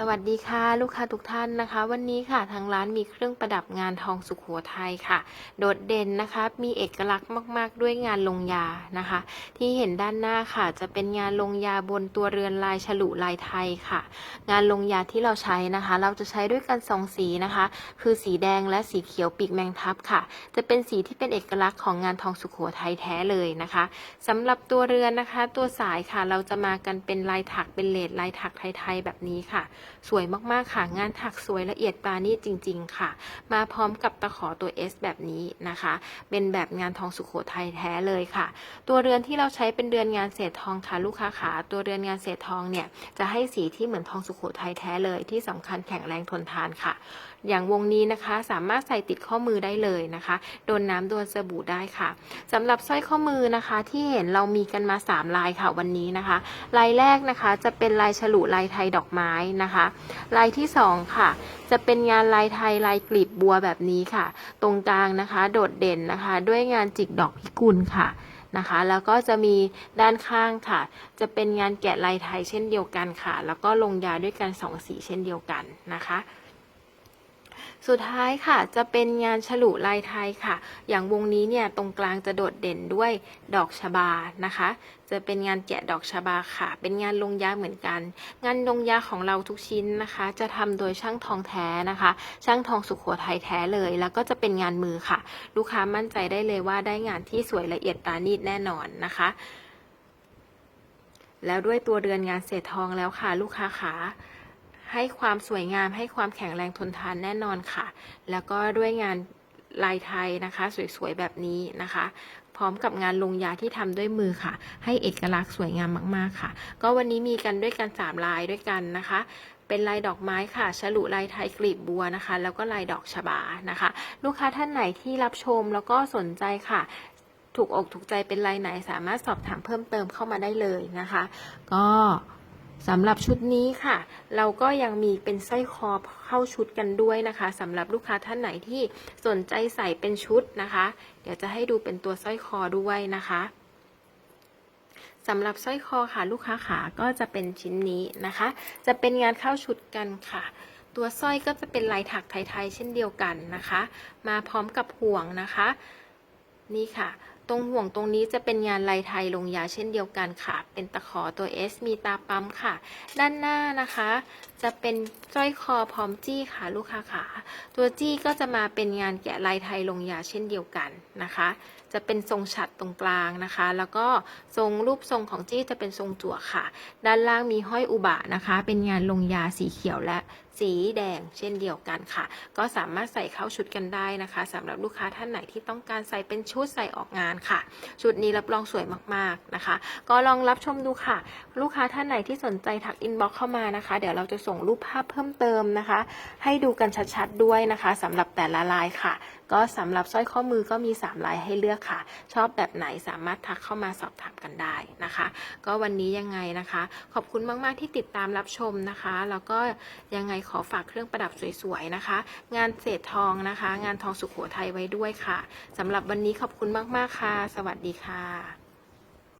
สวัสดีค่ะ ลูกค้าทุกท่านนะคะ วันนี้ค่ะทางร้านมีเครื่องประดับงานทองสุขโขทัยค่ะ โดดเด่นนะคะ มีเอกลักษณ์มาก ๆ ด้วยงานลงยานะคะ ที่เห็นด้านหน้าค่ะ จะเป็นงานลงยาบนตัวเรือนลายฉลุลายไทยค่ะ งานลงยาที่เราใช้นะคะ เราจะใช้ด้วยกันสองสีนะคะ คือสีแดงและสีเขียวปีกแมงทับค่ะ จะเป็นสีที่เป็นเอกลักษณ์ของงานทองสุขโขทัยแท้เลยนะคะสำหรับตัวเรือนนะคะ ตัวสายค่ะเราจะมากันเป็นลายถักเป็นเลดลายถักไทยๆแบบนี้ค่ะสวยมากๆค่ะ งานถักสวยละเอียดปราณีตจริง ๆ ค่ะ มาพร้อมกับตะขอตัว S แบบนี้นะคะ เป็นแบบงานทองสุขโขทัยแท้เลยค่ะ ตัวเรือนที่เราใช้เป็นเรือนงานเศษทองค่ะลูกค้าขาตัวเรือนงานเศษทองเนี่ยจะให้สีที่เหมือนทองสุขโขทัยแท้เลยที่สำคัญแข็งแรงทนทานค่ะ อย่างวงนี้นะคะสามารถใส่ติดข้อมือได้เลยนะคะ โดนน้ำโดนสบู่ได้ค่ะสำหรับสร้อยข้อมือนะคะที่เห็นเรามีกันมา 3 ลายค่ะวันนี้นะคะ ลายแรกนะคะจะเป็นลายฉลุลายไทยดอกไม้นะคะลายที่ 2 ค่ะ จะเป็นงานลายไทยลายกลีบบัวแบบนี้ค่ะ ตรงกลางนะคะ โดดเด่นนะคะ ด้วยงานจิกดอกพิกุลค่ะนะคะ แล้วก็จะมีด้านข้างค่ะ จะเป็นงานแกะลายไทยเช่นเดียวกันค่ะ แล้วก็ลงยาด้วยกันสองสีเช่นเดียวกันนะคะ สุดท้ายค่ะจะเป็นงานฉลุลายไทยค่ะ อย่างวงนี้เนี่ยตรงกลางจะโดดเด่นด้วยดอกชบานะคะ จะเป็นงานแกะดอกชบาค่ะ เป็นงานลงยาเหมือนกัน งานลงยาของเราทุกชิ้นนะคะ จะทำโดยช่างทองแท้นะคะ ช่างทองสุขโขทัยแท้เลย แล้วก็จะเป็นงานมือค่ะ ลูกค้ามั่นใจได้เลยว่าได้งานที่สวยละเอียดปราณีตแน่นอนนะคะแล้วด้วยตัวเรือนงานเศษทองแล้วค่ะ ลูกค้าขา ให้ความสวยงามให้ความแข็งแรงทนทานแน่นอนค่ะ แล้วก็ด้วยงานลายไทยนะคะ สวยๆ แบบนี้นะคะ พร้อมกับงานลงยาที่ทำด้วยมือค่ะ ให้เอกลักษณ์สวยงามมากๆค่ะ ก็วันนี้มีกันด้วยกัน 3 ลายด้วยกันนะคะ เป็นลายดอกไม้ค่ะฉลุลายไทยกลีบบัวนะคะ แล้วก็ลายดอกชบานะคะ ลูกค้าท่านไหนที่รับชมแล้วก็สนใจค่ะถูกอกถูกใจเป็นลายไหนสามารถสอบถามเพิ่มเติมเข้ามาได้เลยนะคะ ก็ สำหรับชุดนี้ค่ะ เราก็ยังมีเป็นสร้อยคอเข้าชุดกันด้วยนะคะสำหรับลูกค้าท่านไหนที่สนใจใส่เป็นชุดนะคะ เดี๋ยวจะให้ดูเป็นตัวสร้อยคอด้วยนะคะสำหรับสร้อยคอค่ะลูกค้าขาก็จะเป็นชิ้นนี้นะคะ จะเป็นงานเข้าชุดกันค่ะ ตัวสร้อยก็จะเป็นลายถักไทยๆเช่นเดียวกันนะคะ มาพร้อมกับห่วงนะคะ นี่ค่ะ ตรงห่วงตรงนี้จะเป็นงานลายไทยลงยาเช่นเดียวกันค่ะ เป็นตะขอตัว S มีตาปั๊มค่ะ ด้านหน้านะคะจะเป็นสร้อยคอพร้อมจี้ค่ะลูกค้าขาตัวจี้ก็จะมาเป็นงานแกะลายไทยลงยาเช่นเดียวกันนะคะ จะเป็นทรงฉัดตรงกลางนะคะ แล้วก็ทรงรูปทรงของจี้จะเป็นทรงจั่วค่ะ ด้านล่างมีห้อยอุบะนะคะ เป็นงานลงยาสีเขียวและสีแดงเช่นเดียวกันค่ะ ก็สามารถใส่เข้าชุดกันได้นะคะสำหรับลูกค้าท่านไหนที่ต้องการใส่เป็นชุดใส่ออกงานค่ะ ชุดนี้รับรองสวยมากๆนะคะ ก็ลองรับชมดูค่ะ ลูกค้าท่านไหนที่สนใจทักอินบ็อกเข้ามานะคะ เดี๋ยวเราจะส่งรูปภาพเพิ่มเติมนะคะ ให้ดูกันชัดๆด้วยนะคะสำหรับแต่ละลายค่ะ ก็สำหรับสร้อยข้อมือก็มี 3 ลายให้เลือกค่ะ ชอบแบบไหนสามารถทักเข้ามาสอบถามกันได้นะคะ ก็วันนี้ยังไงนะคะ ขอบคุณมากๆที่ติดตามรับชมนะคะ แล้วก็ยังไงขอฝากเครื่องประดับสวยๆนะคะ งานเศษทองนะคะ งานทองสุขโขทัยไว้ด้วยค่ะสำหรับวันนี้ขอบคุณมากๆค่ะ สวัสดีค่ะ